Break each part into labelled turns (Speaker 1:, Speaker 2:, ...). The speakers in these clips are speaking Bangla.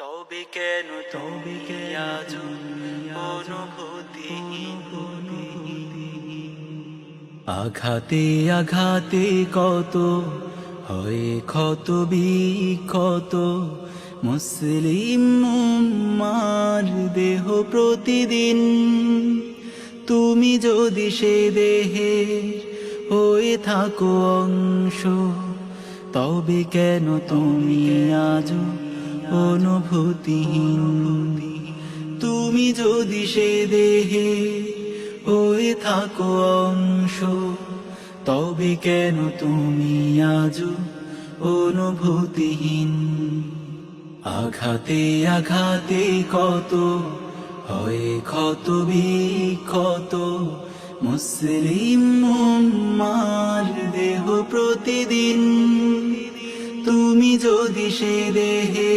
Speaker 1: তবে কেন তবে আঘাতে আঘাতে কত হয়, ক্ষত বিক্ষত। মুসলিম উম্মার দেহ প্রতিদিন তুমি যদি সে দেহে হয়ে থাকো অংশ, তবে কেন তুমি আজ অনুভূতিহীন। তুমি যদি সে দেহে হয়ে থাকো অংশ, তবে কেন তুমি আজ অনুভূতিহীন? আঘাতে আঘাতে কত হয়, ক্ষত বিক্ষত। মুসলিম উম্মার দেহ প্রতিদিন। তুমি যদি সে দেহে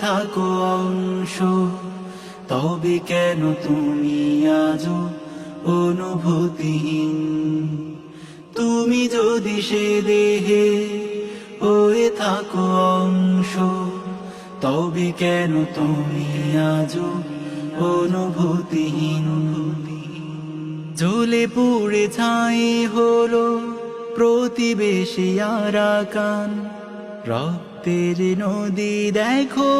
Speaker 1: থাকো অংশ, তবে কেন তুমি আজ অনুভূতিহীন? তুমি যদি সে দেহে হয়ে থাকো অংশ, তবে কেন তুমি আজ অনুভূতিহীন? জ্বলে পুড়ে ছাই হলো প্রতিবেশী আরাকান। রক্তের নদী দেখো,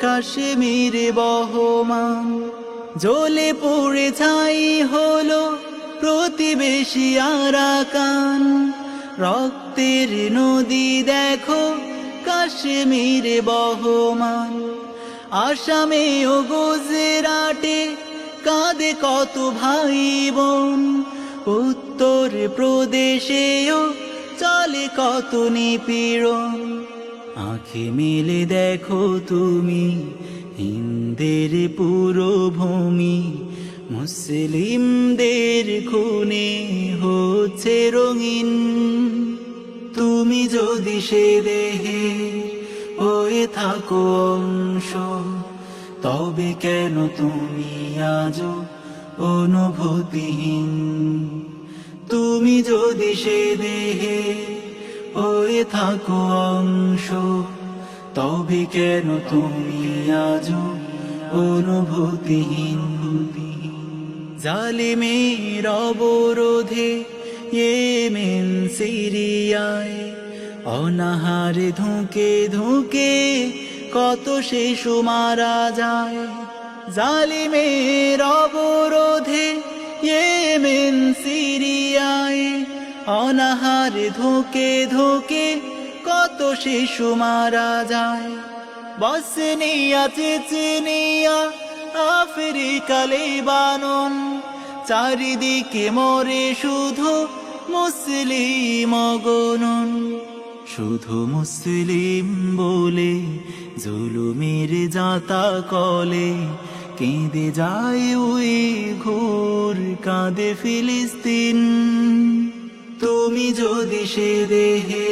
Speaker 1: কাশ্মীরে বহমান। জ্বলে পড়ে ছাই হলো প্রতিবেশী আরাকান। রক্তের নদী দেখো, কাশ্মীরে বহমান। আসামে ও গুজরাটে কাঁদে কত ভাই বোন উত্তর প্রদেশেও চলে কত নিপীড়ন। আঁখে মেলে দেখো তুমি, হিন্দের পুরো ভূমি মুসলিমদের খুনে হচ্ছে রঙিন। তুমি যদি সে দেহে হয়ে থাকো অংশ, তবে কেন তুমি আজ অনুভূতিহীন? তুমি যদি সে দেহে হয়ে থাকো অংশ। তবে কেন তুমি আজ অনুভূতিহীন? জালিমের অবরোধে ইয়েমেন সিরিয়ায়, অনাহারে ধুকে ধুকে কত শিশু মারা যায়। জালিমের অবরোধে ইয়েমেন সিরিয়ায় অনাহারে ধুকে ধুকে কত শিশু মারা যায়। বসনিয়া, চেচনিয়া, আফ্রিকা, লেবানন, চারিদিকে মরে শুধু মুসলিম গণন শুধু মুসলিম বলে জুলুমের জাতা কলে কেঁদে যায় ওই ঘোর কাঁদে ফিলিস্তিন। তুমি যদি সে দেহে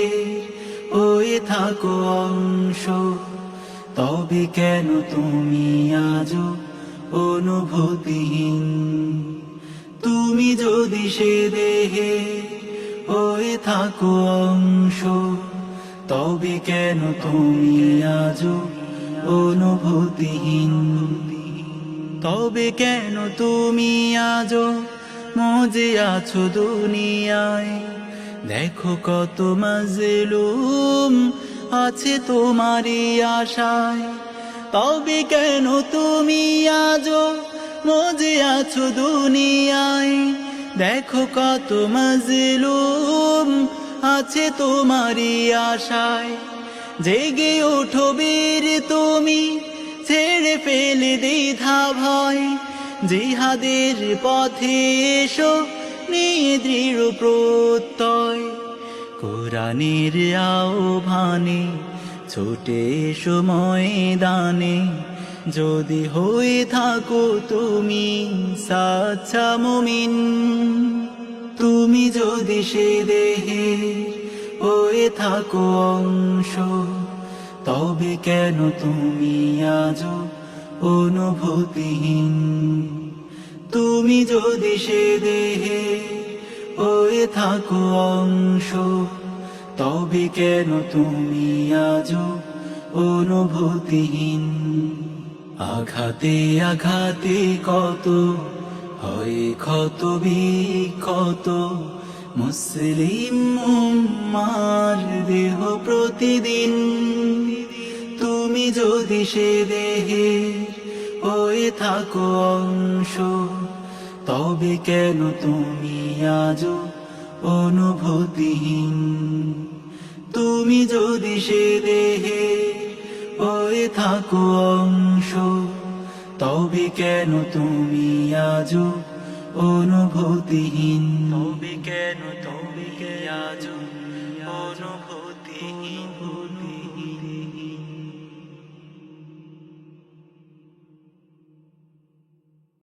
Speaker 1: হয়ে থাকো অংশ, তবে কেন তুমি আজ অনুভূতিহীন? তুমি যদি সে দেহে হয়ে থাকো অংশ, তবে কেন তুমি আজ অনুভূতিহীন? তবে কেন তুমি আজ মজে আছো দুনিয়ায়। দেখো কত মাজলুম আছে তোমারই আশায়। তবে কেন তুমি আজ মজে আছো দুনিয়ায়? দেখো কত মাজলুম আছে তোমারই আশায়। জেগে ওঠো বীর তুমি, ছেড়ে ফেলে দ্বিধা ভয়। জিহাদের পথে এসো, নিয়ে দৃঢ় প্রত্যয়। কোরআনের আহ্বানে ছোটে এসো ময়দানে, যদি হয়ে থাকো তুমি সাচ্চা মুমিন। তুমি যদি সে দেহে হয়ে থাকো অংশ, তবে কেন তুমি আজ অনুভূতিহীন। তুমি যদি সে দেহে হয়ে থাকো অংশ, তবে কেন তুমি আজ অনুভূতিহীন? আঘাতে আঘাতে কত হয় ক্ষত বিক্ষত মুসলিম মার দেহ প্রতিদিন যদি সে দেহে হয়ে থাকো অংশ, তবে কেন তুমি আজ অনুভূতিহীন? তুমি যদি সে দেহে হয়ে থাকো অংশ, তবে কেন তুমি আজ অনুভূতিহীন? তবে কেন তুমি আজ অনুভূতিহীন?